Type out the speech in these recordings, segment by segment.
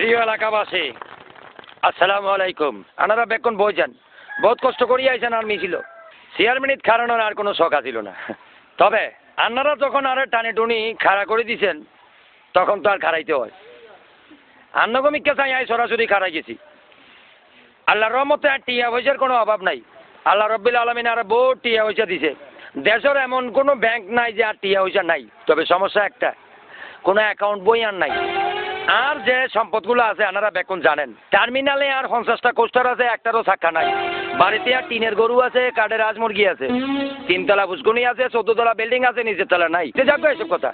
প্রিয় এলাকাবাসী, আসসালামু আলাইকুম। আনারা বেকন বইছেন বহুত কষ্ট করি আইছেন আর মিছিল চেয়ার মিনিট খাড়ানোর আর কোনো শখ আছিল না। তবে আন্নারা যখন আরে টানে টুনি খাড়া করে দিছেন, তখন তো আর খাড়াইতে হয়। আন্নগমিককে চাই আই সরাসরি খাড়াই গেছি। আল্লাহর রহমতে আর টিয়া পয়সার কোনো অভাব নাই। আল্লাহ রব্বিল আলমিন আর বহুত টিয়া পয়সা দিছে। দেশের এমন কোনো ব্যাংক নাই যে আর টিয়া পয়সা নাই। তবে সমস্যা একটা, কোনো অ্যাকাউন্ট বই আর নাই। আর যে সম্পদগুলো আছে, আপনারা বেকুন জানেন। টার্মিনালে আর পঞ্চাশটা কোস্টার আছে, একটারও শাখা নাই। বাড়িতে আর টিনের গরু আছে, কাঠের রাজমুরগি আছে। তিনতলা ফুসকুনি আছে, চোদ্দতলা বিল্ডিং আছে, নিচের তলা নাই। সে যাক এসব কথা।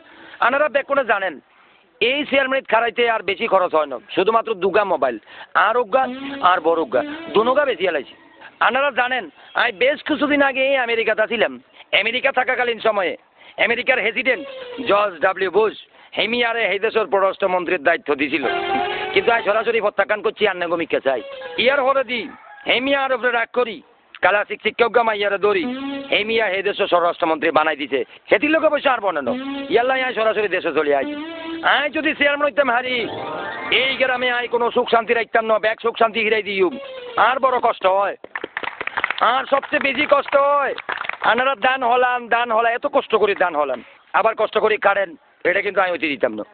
আপনারা বেকুনে জানেন, এই শেয়ার মিনিট খারাইতে আর বেশি খরচ হয় না। শুধুমাত্র দুগা মোবাইল আর উগা, আর বড় উগা। দুনুগা বেশি এলাইছি আপনারা জানেন, আমি বেশ কিছুদিন আগে আমেরিকাতে ছিলাম আমেরিকা থাকাকালীন সময়ে, আমেরিকার প্রেসিডেন্ট জর্জ ডাব্লিউ বুশ হেমিয়ারে সেই দেশের পররাষ্ট্রমন্ত্রীর দায়িত্ব দিছিল। কিন্তু আজ সরাসরি প্রত্যাখ্যান করছি আন্নাগমিককে চাই। ইয়ার হরে দি, হেমিয়ার উপরে রাগ করি, কালা শিক্ষক মাইয়ারে দৌড়ি, হেমিয়া হে দেশের স্বরাষ্ট্রমন্ত্রী বানাই দিছে। সেটির লোক অবশ্য আর বনে ইয়াল্লাই আয় সরাসরি দেশে চলে আই আয় যদি চেয়ারম্যান হইতাম হারি, এই গ্রামে আয়, কোনো সুখ শান্তি রাখতাম না, ব্যাগ সুখ শান্তি হিরাই দিই আর বড় কষ্ট হয়। আর সবচেয়ে বেশি কষ্ট হয়, আনারা দান হলাম দান হলা এত কষ্ট করে দান হলাম। আবার কষ্ট করে কাটেন এটা কিন্তু আমি অতি দিতাম না।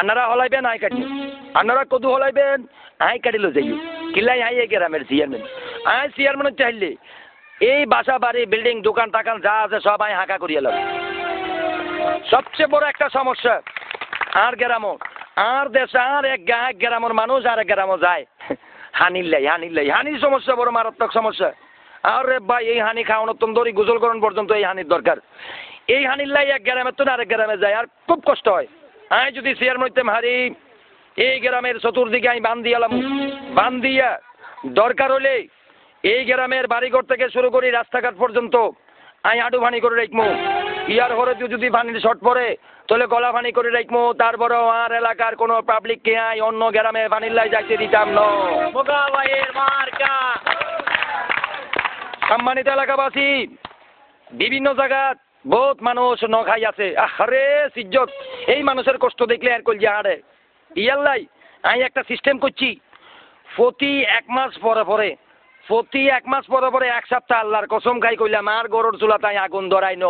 আনারা হলাইবেন, আই কাটি আনারা কদু হলাইবেন, আই কাটিল যাই কিলাই আই গ্রামের চেয়ারম্যান আই চেয়ারম্যান চাইলে এই বাসা, বাড়ি বিল্ডিং দোকান, টাকান যা আছে সব আই হাঁকা করিয়ে এলাম সবচেয়ে বড় একটা সমস্যা, আর গ্রামও, আর দেশ, আর এক গা, এক গ্রামের মানুষ, আর এক গ্রামও যায়। হানির লাই হানির লাই। হানির সমস্যা বড় মারাত্মক সমস্যা। আরে ভাই, এই হানি খাওয়ানোর তো দড়ি গোসলকরণ পর্যন্ত এই হানির দরকার। এই হানির লাই এক গ্রামের তো আরেক গ্রামে যায় আর খুব কষ্ট হয়। আমি যদি শেয়ার মধ্যে হারি এই গ্রামের চতুর্দিকে আমি বান্ধি এলাম বান্ধিয়া দরকার হলে এই গ্রামের বাড়িঘর থেকে শুরু করি রাস্তাঘাট পর্যন্ত আমি আডু ভানি করে রাখব। ইয়ার হরে যদি ভানির শর্ট পড়ে তাহলে গলা ভানি করে রাখব। তারপরে আর এলাকার কোনো পাবলিক পাবলিককে আই অন্য গ্রামে ভানির লাই যাইতে দিতাম ন। সম্মানিত এলাকাবাসী বিভিন্ন জায়গাত বহুত মানুষ ন খাই আছে। আরে সিজ্জত। এই মানুষের কষ্ট দেখলে আর কলজি হারে ইয়াল্লাই, আমি একটা সিস্টেম করছি প্রতি এক মাস পরে পরে, প্রতি এক মাস পরে পরে এক সপ্তাহ আল্লাহর কসম খাই কইলাম, আর গরুর চুলা তাই আগুন ধরাই ন।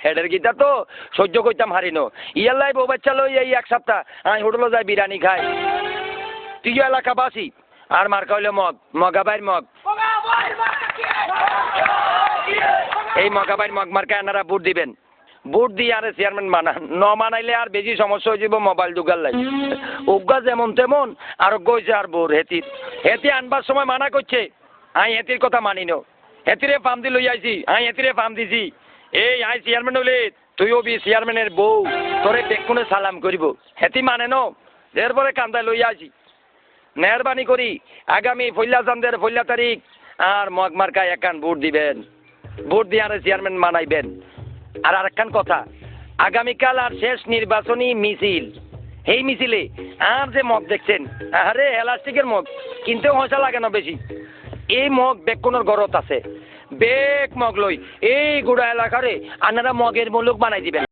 হেডের গীতা তো সহ্য করতাম হারি নো। ইয়াল্লাই, বউ বাচ্চা লই এই এক সপ্তাহ, আমি হোটেলে যাই বিরিয়ানি খাই। তুই এলাকাবাসী, আর মার কইলে মগ মগাবাইর মগ এই মগাবাইর মগ মার্কা এনারা ভোট দিবেন। ভোট দিয়ে আরে চেয়ারম্যান মানান ন মানাইলে আর বেশি সমস্যা হয়ে যাব মোবাইল দুগার লাই উগা যেমন তেমন, আর গইছে আর বোর হেতির হেতি আনবার সময় মানা করছে। আই হেতির কথা মানি নো হেতিরে ফার্ম দি লই আইছি, আই হেতিরে ফার্ম দিছি। এই আই চেয়ারম্যান হলে, তুইও বি চেয়ারম্যানের বউ, তোরে বেকুনে সালাম করিব। হেতি মানে ন এরপরে কান্দায় লই আসি মেহরবানি করি, আগামী ফৈলা চান্দের ফৈল্লা তারিখ, আর মগ মার্কায় একান ভোট দিবেন। ভোট দিয়ে আরে চেয়ারম্যান মানাইবেন। আর আরেকখান কথা, আগামীকাল আর শেষ নির্বাচনী মিছিল। এই মিছিলে আর যে মগ দেখছেন আরে এলাস্টিকের মগ কিনতে হয়সা লাগে না বেশি। এই মগ বেকুনের গরত আছে। বেক মগ লই, এই গুড়া এলাকারে আনারা মগের মুলুক বানাই দিবেন।